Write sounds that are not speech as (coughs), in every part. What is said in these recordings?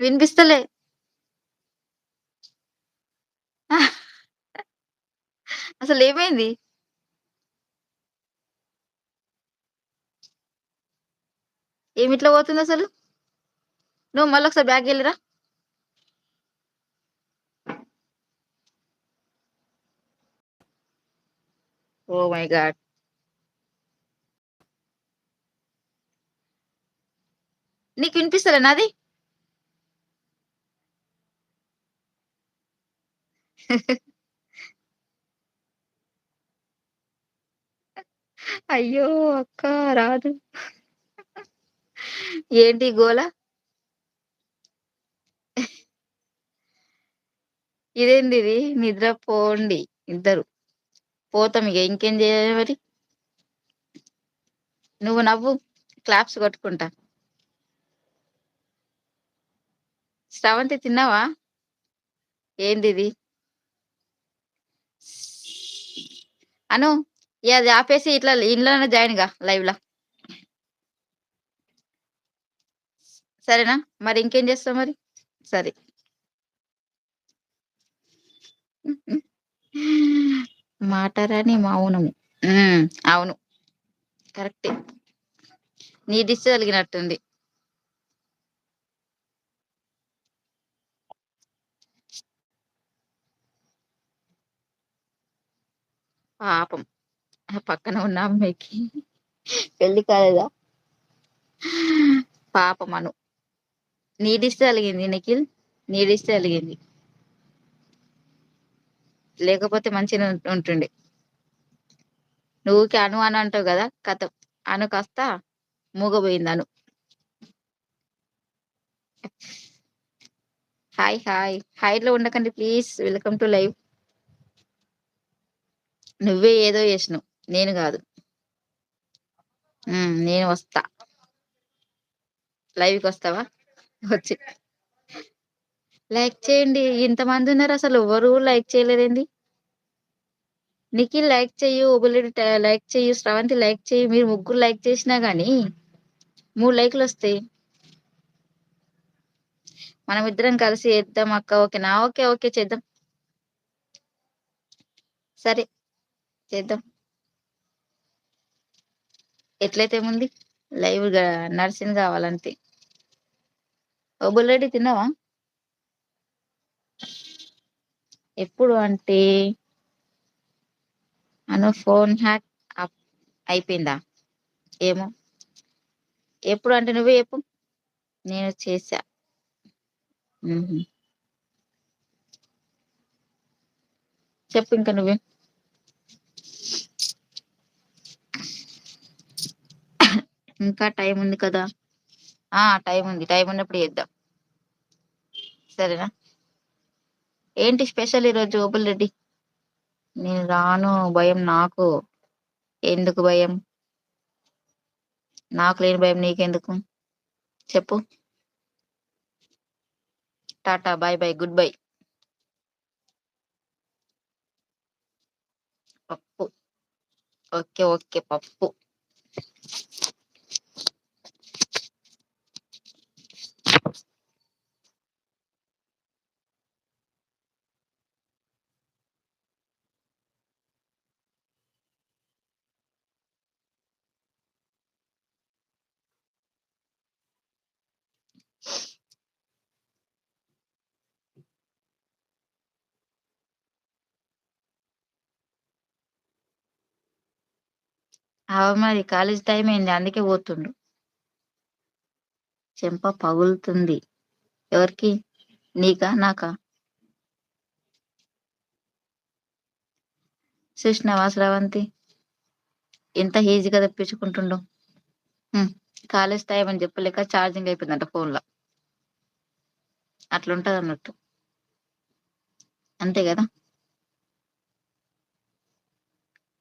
వినిపిస్తలే. అసలేమైంది? ఏమిట్లా పోతుందసలు? నువ్వు మళ్ళొకసారి బ్యాక్‌కెళ్ళి రా. Oh my God! నీకు వినిపిస్తలే నాది? (laughs) అయ్యో! అక్క రాదు. ఏంటి గోల? (laughs) ఇదేందిది? నిద్ర పోండి ఇద్దరు. పోతామిగ ఇంకేం జేయాలి మరి? నువ్వు నవ్వు. క్లాప్స్ కొట్టుకుంటా. స్రవంతి తిన్నావా? ఏందిది? అను ఇగ అది ఆపేసి ఇట్లా ఇంట్లోనే జాయిన్గా లైవ్ లా సరేనా? మరి ఇంకేం చేస్తాం మరి? సరే. మాటరాని మౌనము. అవును. కరెక్టే. నీ దిశ కలిగినట్టుంది పాపం. ఆ పక్కన ఉన్న అమ్మాయికి పెళ్ళి కాలేదా? పాపం అను. నీ దిష్టి తగిలింది నిఖిల్. నీ దిష్టి తగిలింది. లేకపోతే మంచిగనే ఉం ఉంటుండే. నువ్వు ఊకే అను అను అంటావు గదా! ఖతం. అను కాస్త మూగబోయింది అను. Hi hi. హాయ్‌లో ఉండకండి ప్లీజ్. Welcome to live. నువ్వే ఏదో చేసినావు నేను కాదు నేను వస్తా. లైవ్‌కొస్తావా? వచ్చి లైక్ చేయండి. ఇంతమంది ఉన్నారు అసలు ఎవరు లైక్ చేయలేదండి నిఖిల్ లైక్ చెయ్యు. బుల్లెట్ లైక్ చెయ్యు. స్రవంతి లైక్ చెయ్యి. మీరు ముగ్గురు లైక్ చేసినా కానీ మూడు లైక్లు వస్తాయి మనం ఇద్దరం కలిసి చేద్దాం అక్క. ఓకేనా? ఓకే. ఓకే. చేద్దాం. సరే. చేద్దాం. ఎట్లయితే ఏముంది? లైవ్ నర్సింగ్ కావాలంటే ఓ బుల్లెడ్డి తిన్నావా? ఎప్పుడు అంటే అను ఫోన్ హ్యాక్ అయిపోయిందా? ఏమో! ఎప్పుడు అంటే నువ్వే చెప్పు. నేను చేశా. చెప్పు ఇంకా నువ్వే. ఇంకా టైం ఉంది కదా! ఆ! టైం ఉంది. టైం ఉన్నప్పుడు చేద్దాం. సరేనా? ఏంటి స్పెషల్ ఈరోజు రెడ్డి నేను రాను భయం నాకు. ఎందుకు భయం? నాకు లేని భయం నీకెందుకు? చెప్పు. Tata. Bye bye. Good bye. పప్పు. ఓకే. ఓకే. పప్పు. అవు మరి కాలేజ్ టైం అయింది. అందుకే పోతుండు. చెంప పగులుతుంది. ఎవరికి? నీకా? నాకా? చూసినావా స్రవంతి? ఎంత ఈజీగా తెప్పించుకుంటుండు కాలేజ్ టైం అని చెప్పలేక ఛార్జింగ్ అయిపోయిందంట అట్లుంటది అన్నట్టు అంతే కదా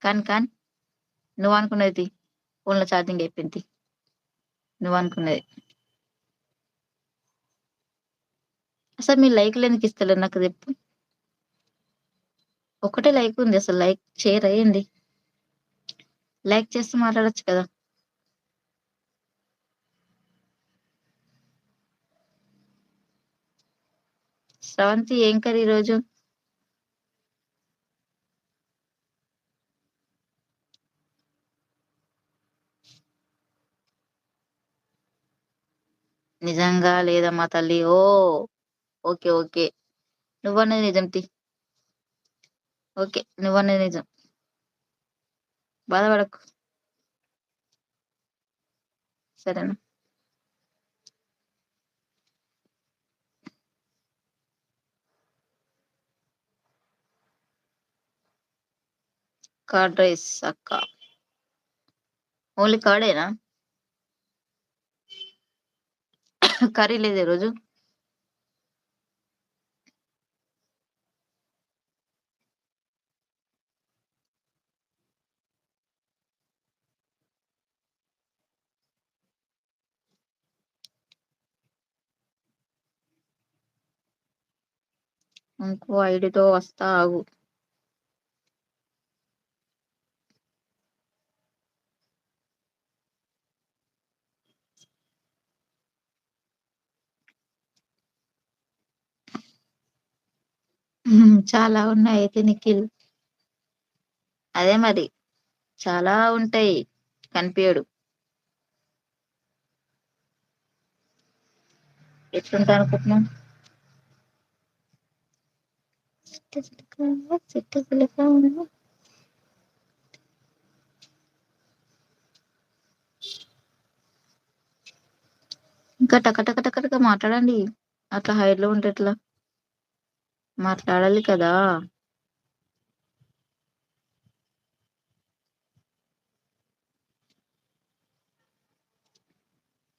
కాని కానీ నువ్వనుకున్నది తీ. ఫోన్‌లో ఛార్జింగ్ అయిపోయింది నువ్వు అనుకున్నది అసలు మీ లైక్ ఎందుకు ఇస్తలే నాకు చెప్పు? ఒక్కటే లైక్ ఉంది. అసలు లైక్ షేర్ అయ్యింది లైక్ చేస్తూ మాట్లాడొచ్చు కదా! స్రవంతి ఏం కర్రీ ఈ నిజంగా లేదమ్మా తల్లి? ఓ ఓకే ఓకే. నువ్వన్నది నిజం తి. ఓకే నువ్వన్నది నిజం. బాధపడకు. సరేనా? కర్డ్ రైస్ అక్క. ఓన్లీ కర్డేనా? కర్రీ లేదు ఈరోజు? ఇంకో ఐడితో వస్తా ఆగు. (laughs) చాలా ఉన్నాయి అయితే నిఖిల్. అదే మరి చాలా ఉంటాయి కనిపించడు ఎట్లుంటా అనుకుంటున్నాం ఇంకా టకటకటకటక మాట్లాడండి. అట్లా హైడ్లో ఉంటే ఎట్లా? మాట్లాడాలి కదా.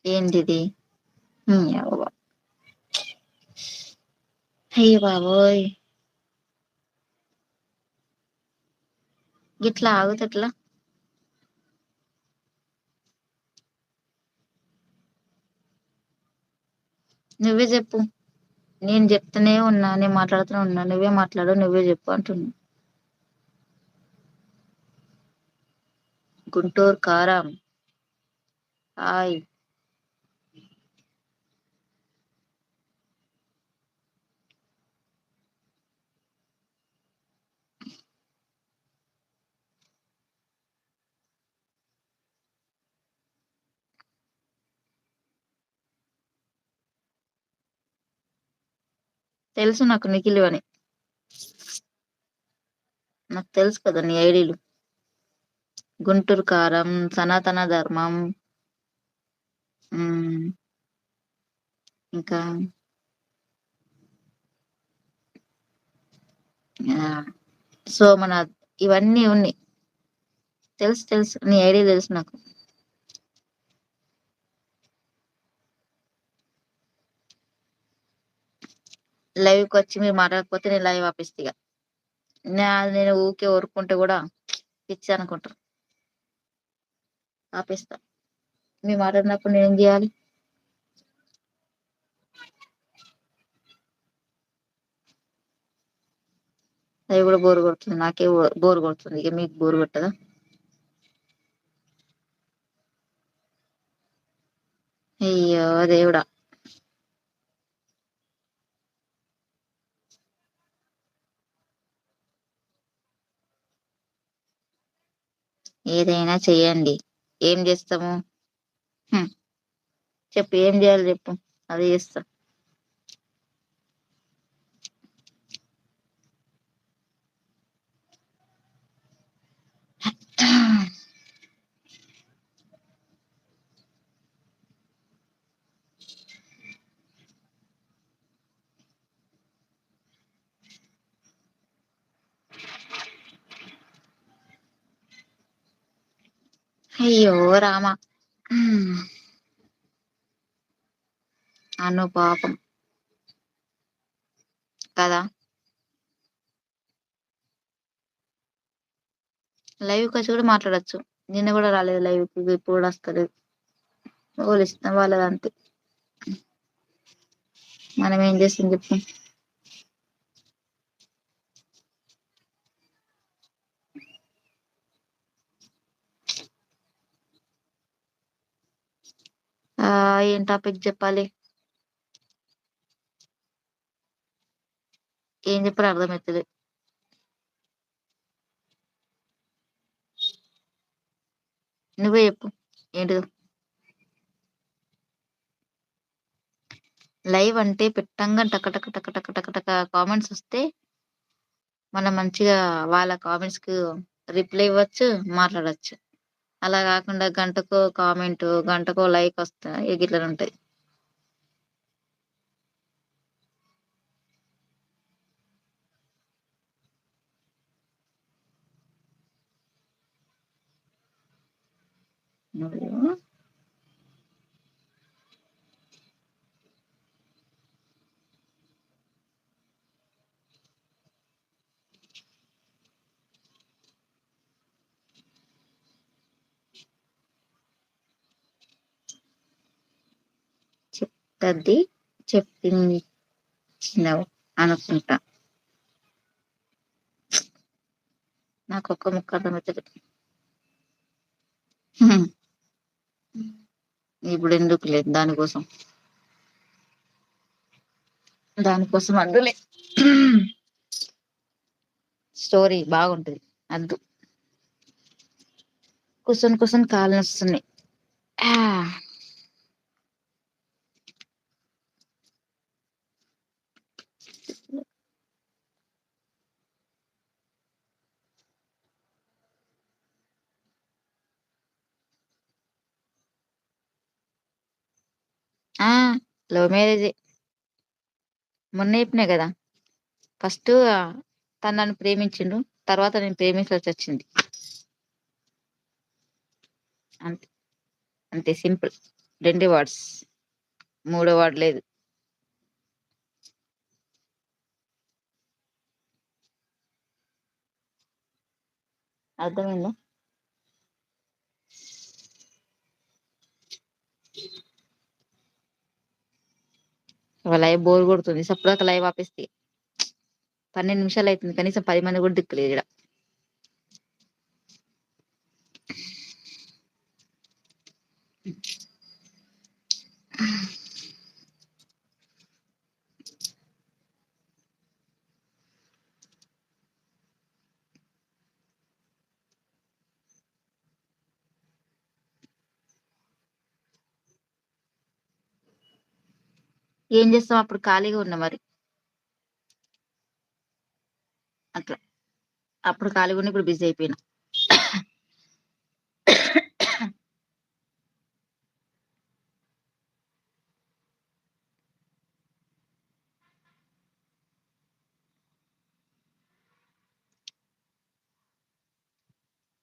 ఏంటిది? హ్మ్, బాబోయ్. గిట్లా ఆగుతట్లా నువ్వే చెప్పు. నేను చెప్తూనే ఉన్నా నేను మాట్లాడుతూనే ఉన్నా నువ్వే మాట్లాడు నువ్వే చెప్పు అంటున్నా. గుంటూరు కారం. హాయ్. తెలుసు నాకు నిఖిల్ అని. నాకు తెలుసు కదా నీ ఐడీలు. గుంటూరు కారం సనాతన ధర్మం ఇంకా ఆ సోమనాథ్ ఇవన్నీ ఉన్నాయి. తెలుసు తెలుసు. నీ ఐడి తెలుసు నాకు. లైవ్కి వచ్చి మీరు మాట్లాడకపోతే నేను లైవ్ ఆపిస్తా ఇక నేను ఊకే ఊరుకుంటే కూడా పిచ్చి అనుకుంటారు ఆపేస్తా. మీరు మాట్లాడినప్పుడు నేను ఏం చేయాలి? అది కూడా బోర్ కొడుతుంది. నాకే బోర్ కొడుతుంది. ఇక మీకు బోర్ కొట్టదా? అయ్యో దేవుడా. ఏదైనా చెయ్యండి. ఏం చేస్తాము? చెప్పు ఏం చేయాలి చెప్పు. అది చేస్తా. అయ్యో రామ. అను పాపం. కదా? లైవ్ వచ్చి కూడా మాట్లాడొచ్చు. నిన్న కూడా రాలేదు లైవ్కి ఇప్పుడు కూడా వస్తలేదు. వాళ్ళు ఇష్టం వాళ్ళదంతే. మనం ఏం చేస్తాం చెప్పు. ఏం టాపిక్ చెప్పాలి ఏం చెప్పాలో అర్థమవుతుంది నువ్వే చెప్పు ఏంటిదో? లైవ్ అంటే పెట్టంగా టక టక టక టక టక టక కామెంట్స్ వస్తే మనం మంచిగా వాళ్ళ కామెంట్స్‌కి రిప్లై ఇవ్వచ్చు, మాట్లాడొచ్చు. అలా కాకుండా గంటకో కామెంట్ గంటకో లైక్ వస్తే ఇగ ఉంటాయి No. నువ్వు చెప్పించినవు అనుకుంటా. నాకొక్క ముక్క ఇప్పుడు ఎందుకు లేదు దానికోసం. దానికోసం అందులే స్టోరీ బాగుంటుంది అద్దు. కూసోని కూసోని కాళ్ళు నొస్తున్నాయి. ఆ! లవ్ మ్యారేజే. మొన్న చెప్పినా గదా! ఫస్టు తను నన్ను ప్రేమించిండు. తర్వాత నేను ప్రేమించాల్సొచ్చింది. అంతే. అంతే సింపుల్. రెండే వర్డ్స్. మూడో వర్డ్ లేదు. అర్థమైందా? లైవ్ బోర్ కొడుతుంది. సప్పుడాక లైవ్ ఆపేస్తే పన్నెండు నిమిషాలు అవుతుంది కనీసం పది మంది కూడా దిక్కులేదు ఈడ. ఏం చేస్తాం అప్పుడు ఖాళీగా ఉన్నా మరి. అట్లా. అప్పుడు ఖాళీగా ఉన్న ఇప్పుడు బిజీ అయిపోయినా.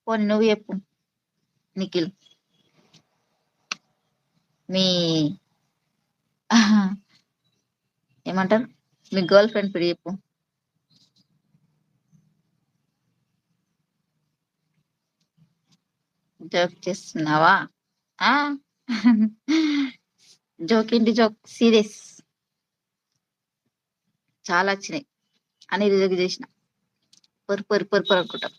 పోనీ నువ్వు చెప్పు. నిఖిల్. మీ ఏమంటారు? మీ గర్ల్ ఫ్రెండ్ పేరు చెప్పు. జోక్ చేస్తున్నావా? ఆ! ఏంటి జోక్ సీరియస్. చాలా వచ్చినాయి. అని రిజెక్ట్ చేసిన. పొర్ పొర్ పొర్ పొర్ అనుకుంటా.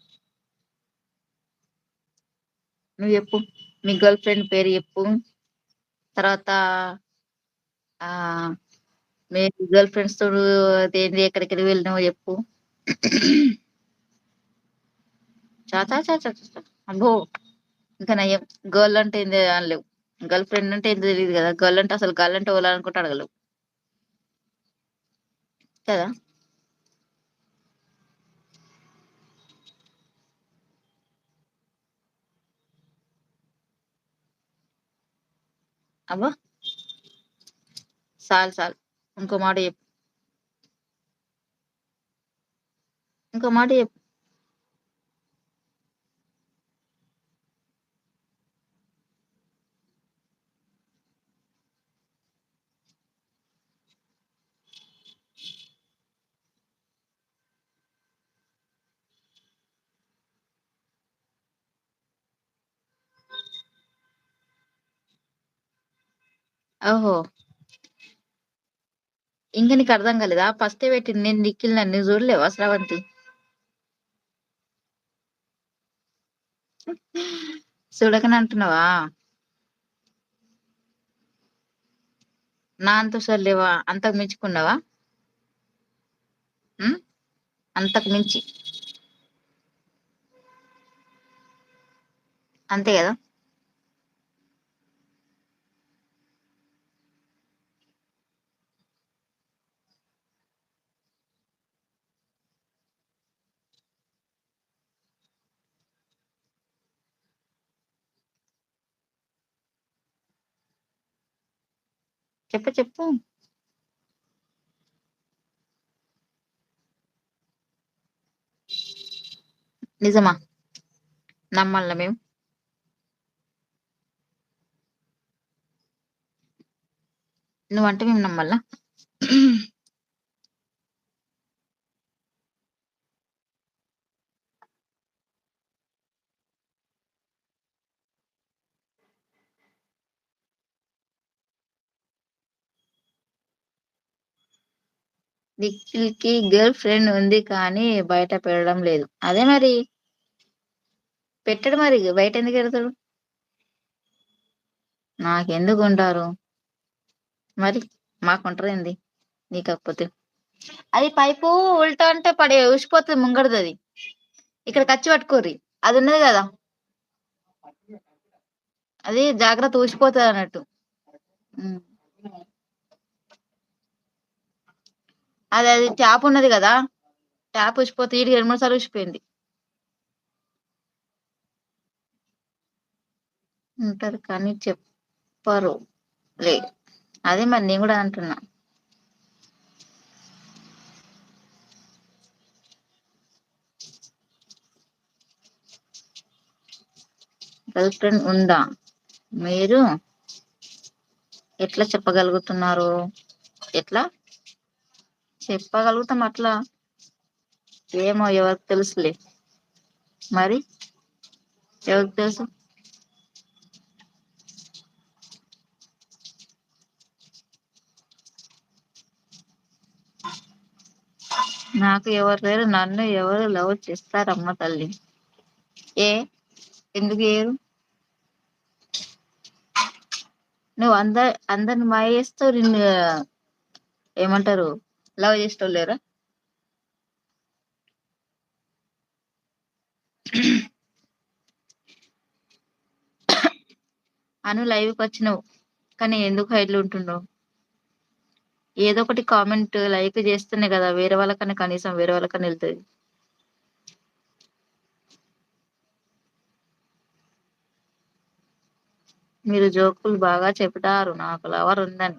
నువ్వు చెప్పు. మీ గర్ల్ ఫ్రెండ్ పేరు చెప్పు. తర్వాత మీరు మీ గర్ల్ ఫ్రెండ్స్ తోడు అదేంది ఎక్కడికి వెళ్ళినావు చెప్పు. చాచా చాచా చాచా అబ్బో! ఇంకా నయం. గర్ల్ అంటే ఏంది అనలేవు. గర్ల్ ఫ్రెండ్ అంటే ఏందో తెలియదు కదా! గర్ల్ అంటే అసలు గర్ల్ అంటే ఎవలు అనుకుంట అడగలేవు. కదా! అబ్బా! చాలు చాలు. ఇంకో మాట చెప్పు. ఇంకో మాట చెప్పు. ఓహో! ఇంక నీకు అర్థం కాలేదా? ఫస్టే పెట్టింది నేను నిఖిల్‌ని నన్ను చూడలేవా శ్రవంతి చూడకని అంటున్నావా? నా అంత చూడలేవా అంతకు మించుకున్నావా? అంతకు మించి అంతే కదా చెప్పు చెప్పు. నిజమా? నమ్మల్ల మేము? నువ్వంటే మేము నమ్మల్లా నిఖిల్కి గర్ల్ ఫ్రెండ్ ఉంది కానీ బయట పెట్టడం లేదు. అదే మరి? పెట్టడు మరి బయట ఎందుకు పెడతాడు? నాకెందుకు ఉంటారు? మరి మాకుంటారు ఏంది? నీ కాకపోతే. అది పైపు ఉల్టా అంటే పడే ఊసిపోతుంది ముంగడది అది. ఇక్కడ ఖర్చు పట్టుకోర్రి. అది ఉన్నది కదా. అది జాగ్రత్త ఊసిపోతుంది అన్నట్టు. అది అది ట్యాప్ ఉన్నది కదా. ట్యాప్ ఊసిపోతే ఈడికి రెండు మూడు సార్లు ఊసిపోయింది ఉంటారు కానీ చెప్పరు. లే అదే మరి నేను కూడా అంటున్నా. గర్ల్ ఫ్రెండ్ ఉందా? మీరు ఎట్లా చెప్పగలుగుతున్నారు? ఎట్లా? చెప్పగలుగుతాం అట్లా. ఏమో ఎవరికి తెలుసులే. మరి ఎవరికి తెలుసు? నాకు ఎవరు లేరు నన్ను ఎవరు లవ్ చేస్తారమ్మ తల్లి. ఏ? ఎందుకు ఏరు? నువ్వు అందరు అందరిని మాయ చేస్తావు నిన్ను ఏమంటారు? లవ్ చేసేటోళ్ళు లేరా అను లైవ్కి వచ్చినావు కానీ ఎందుకు హైడ్లు ఉంటున్నావు? ఏదో ఒకటి కామెంట్ లైక్ చేస్తేనే కదా వేరే వాళ్ళకన్నా కనీసం వేరే వాళ్ళకన్నా వెళ్తుంది. మీరు జోకులు బాగా చెప్తారు నాకు లవర్ ఉందని.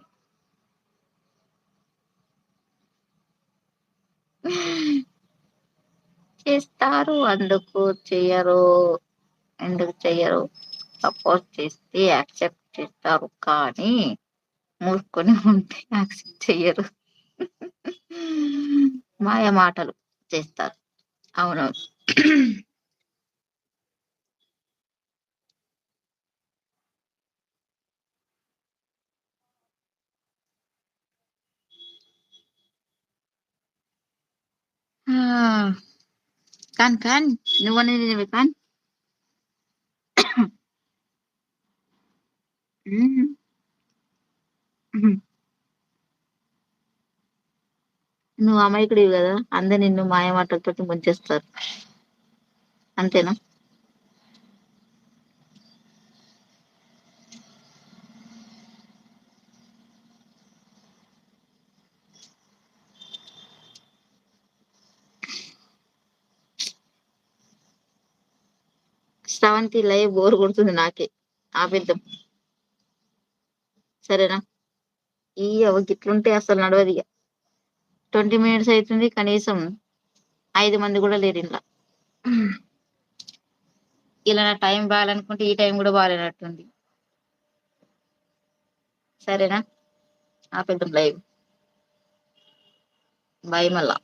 చేస్తారు అందుకు చెయ్యరు ఎందుకు చెయ్యరు? సపోర్ట్ చేస్తే యాక్సెప్ట్ చేస్తారు కానీ మూసుకొని ఉంటే యాక్సెప్ట్ చెయ్యరు. మాయ మాటలు చేస్తారు. అవునవును Kan, కాన్ కాన్ నువ్వనేది నిజమే కాన్ kan? మ్మ్. (coughs) నువ్వు అమాయకుడివి కదా అందరు నిన్ను మాయ మాటలతో ముంచేస్తారు అంతేనా శ్రవంతి లైవ్ బోర్ కొడుతుంది నాకే. ఆపేద్దాం. సరేనా? ఈ అవ గిట్లుంటే అసలు నడవదు ఇక ట్వంటీ మినిట్స్ అవుతుంది కనీసం ఐదు మంది కూడా లేరు ఇంట్లో. ఇలా నా టైం బాగాలనుకుంటే ఈ టైం కూడా బాగాలేనట్టుంది. సరేనా? ఆపేద్దాం లైవ్. బాయ్ మళ్ళా.